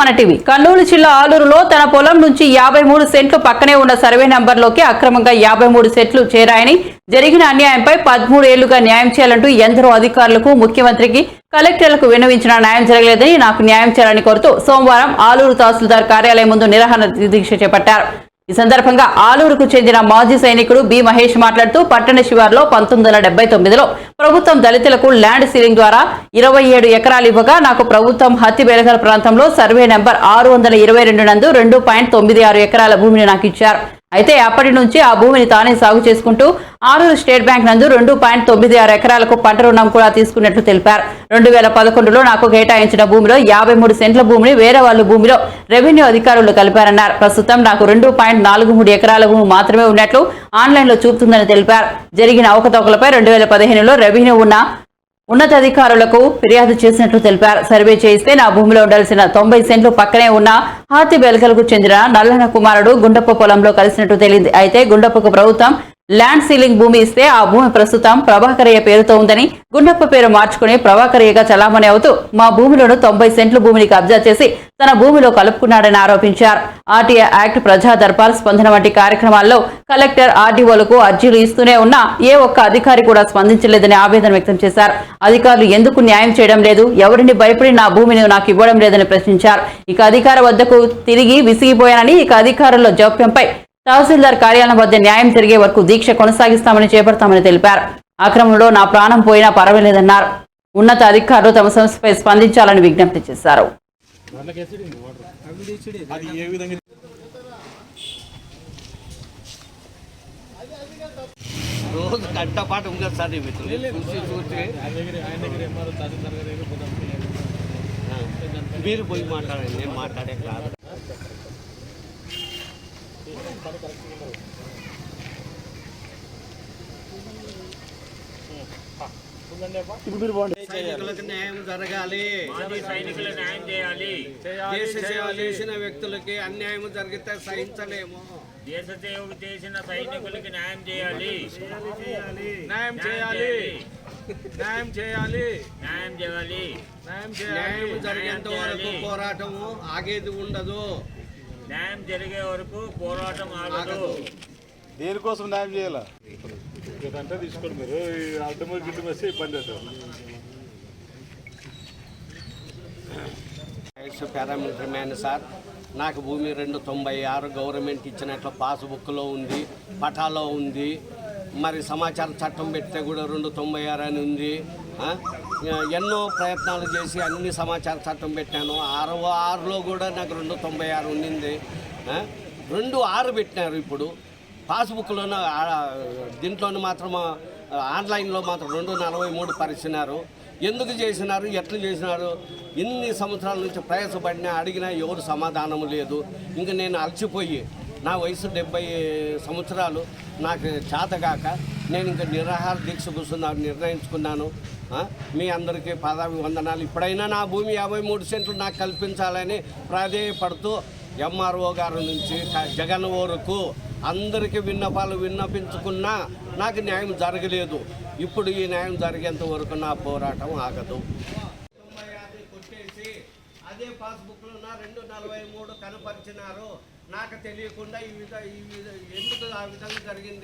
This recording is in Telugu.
మన టీవీ. కర్నూలు జిల్లా ఆలూరులో తన పొలం నుంచి యాభై మూడు సెంట్లు పక్కనే ఉన్న సర్వే నంబర్లోకి అక్రమంగా యాభై మూడు సెంట్లు చేరాయని జరిగిన అన్యాయంపై పదమూడు ఏళ్ళుగా న్యాయం చేయాలంటూ ఎందరో అధికారులకు ముఖ్యమంత్రికి కలెక్టర్లకు విన్నవించిన న్యాయం జరగలేదని నాకు న్యాయం చేయాలని కోరుతూ సోమవారం ఆలూరు తహసీల్దార్ కార్యాలయం ముందు నిరాహార దీక్ష చేపట్టారు. ఈ సందర్భంగా ఆలూరుకు చెందిన మాజీ సైనికుడు బి మహేష్ మాట్లాడుతూ పట్టణ శివార్లో పంతొమ్మిది వందల డెబ్బై తొమ్మిదిలో ప్రభుత్వం దళితులకు ల్యాండ్ సీలింగ్ ద్వారా ఇరవై ఏడు ఎకరాలు ఇవ్వగా నాకు ప్రభుత్వం హత్తి బెలగల ప్రాంతంలో సర్వే నెంబర్ ఆరు వందల ఇరవై రెండు నందు రెండు పాయింట్ తొమ్మిది ఆరు ఎకరాల భూమిని నాకు ఇచ్చారు. అయితే అప్పటి నుంచి ఆ భూమిని తానే సాగు చేసుకుంటూ ఆరూరు స్టేట్ బ్యాంక్ నందు రెండు పాయింట్ తొమ్మిది ఆరు ఎకరాలకు పంట రుణం కూడా తీసుకున్నట్లు తెలిపారు. రెండు వేల పదకొండులో నాకు కేటాయించిన భూమిలో యాభై మూడు సెంట్ల భూమిని వేరే వాళ్ళ భూమిలో రెవెన్యూ అధికారులు కలిపారన్నారు. ప్రస్తుతం నాకు రెండు పాయింట్ నాలుగు మూడు ఎకరాల భూమి మాత్రమే ఉన్నట్లు ఆన్లైన్లో చూపుతుందని తెలిపారు. జరిగిన అవకతవకలపై రెండు వేల పదిహేనులో రెవెన్యూ ఉన్న ఉన్నతాధికారులకు ఫిర్యాదు చేసినట్లు తెలిపారు. సర్వే చేయిస్తే నా భూమిలో ఉండాల్సిన తొంభై సెంట్లు పక్కనే ఉన్న హాతి బెల్కలకు చెందిన నల్లన కుమారుడు గుండప్ప పొలంలో కలిసినట్టు తెలిసింది అయితే గుండప్పకు ప్రభుత్వం ల్యాండ్ సీలింగ్ భూమి ఇస్తే ఆ భూమి ప్రస్తుతం ప్రభాకరయ్య పేరుతో ఉందని గుండప్ప పేరు మార్చుకుని ప్రభాకరయ్యగా చలామణి అవుతూ మా భూమిలోను తొంభై సెంట్లు భూమిని కబ్జా చేసి తన భూమిలో కలుపుకున్నాడని ఆరోపించారు. ఆర్టీఐ యాక్ట్ ప్రజా దర్బార్ స్పందన వంటి కార్యక్రమాల్లో కలెక్టర్ ఆర్డీఓలకు అర్జీలు ఇస్తూనే ఉన్నా ఏ ఒక్క అధికారి కూడా స్పందించలేదని ఆవేదన వ్యక్తం చేశారు. అధికారులు ఎందుకు న్యాయం చేయడం లేదు? ఎవరిని భయపడి నా భూమిని నాకు ఇవ్వడం లేదని ప్రశ్నించారు. ఇక అధికార వద్దకు తిరిగి విసిగిపోయానని ఇక అధికారుల జోప్యంపై తహసీల్దార్ కార్యాలయం వద్ద న్యాయం జరిగే వరకు దీక్ష కొనసాగిస్తామని చేపడతామని తెలిపారు. అక్రమంలో నా ప్రాణం పోయినా పర్వాలేదన్నారు. ఉన్నత అధికారులు తమ సంస్థపై స్పందించాలని విజ్ఞప్తి చేశారు. అది ఏ విధంగా రోజు గంట పాటు ఉండదు సార్ ఈ మిత్రులు చూసి చూసి. ఆ, మీరు పోయి మాట్లాడండి నేను మాట్లాడే కాదు. సైనికులకు న్యాయం జరగాలి. సైనికుల న్యాయం చేయాలి. దేశ సేవ చేసిన వ్యక్తులకి అన్యాయం జరిగితే సహించలేము. దేశ సేవకు చేసిన సైనికులకి న్యాయం చేయాలి. న్యాయం చేయాలి. న్యాయం చేయాలి. న్యాయం చేయాలి. న్యాయం న్యాయం చేయాలి. జరిగేంత వరకు పోరాటము ఆగేది ఉండదు. న్యాయం జరిగే వరకు పోరాటం ఆగదు. దేనికోసం న్యాయం చేయాలా? ఇదంతా తీసుకోండి మీరు. అడ్డమో గిడ్డం వస్తే ఇబ్బంది అవుతుంది. పారామిలిటరీ మ్యాన్ సార్ నాకు భూమి రెండు తొంభై ఆరు గవర్నమెంట్ ఇచ్చినట్లు పాస్బుక్లో ఉంది పటాలో ఉంది. మరి సమాచార చట్టం పెడితే కూడా రెండు తొంభై ఆరు అని ఉంది? ఎన్నో ప్రయత్నాలు చేసి అన్ని సమాచార చట్టం పెట్టాను. ఆరు ఆరులో కూడా నాకు రెండు తొంభై ఆరు ఉండింది. రెండు ఆరు పెట్టినారు ఇప్పుడు. పాస్బుక్లోనూ దీంట్లోనూ మాత్రం ఆన్లైన్లో మాత్రం రెండు నలభై మూడు పరిచినారు. ఎందుకు చేసినారు? ఎట్లు చేసినారు? ఇన్ని సంవత్సరాల నుంచి ప్రయాసపడినా అడిగినా ఎవరు సమాధానం లేదు. ఇంక నేను అలసిపోయి నా వయసు డెబ్బై సంవత్సరాలు. నాకు చేతగాక నేను ఇంకా నిరాహార దీక్ష కూర్చున్నాను నిర్ణయించుకున్నాను. మీ అందరికీ పదవి వందనాలు ఇప్పుడైనా నా భూమి యాభై మూడు సెంట్లు నాకు కల్పించాలని ప్రాధేయపడుతూ ఎంఆర్ఓ గారి నుంచి జగన్ వరకు అందరికీ విన్నపాలు విన్నపించుకున్నా నాకు న్యాయం జరగలేదు. ఇప్పుడు ఈ న్యాయం జరిగేంత వరకు నా పోరాటం ఆగదు. అదే పాస్బుక్లో నా రెండు నలభై మూడు కనపరిచినారు. నాకు తెలియకుండా ఈ విధ ఈ విధ ఎందుకు ఆ విధంగా జరిగింది?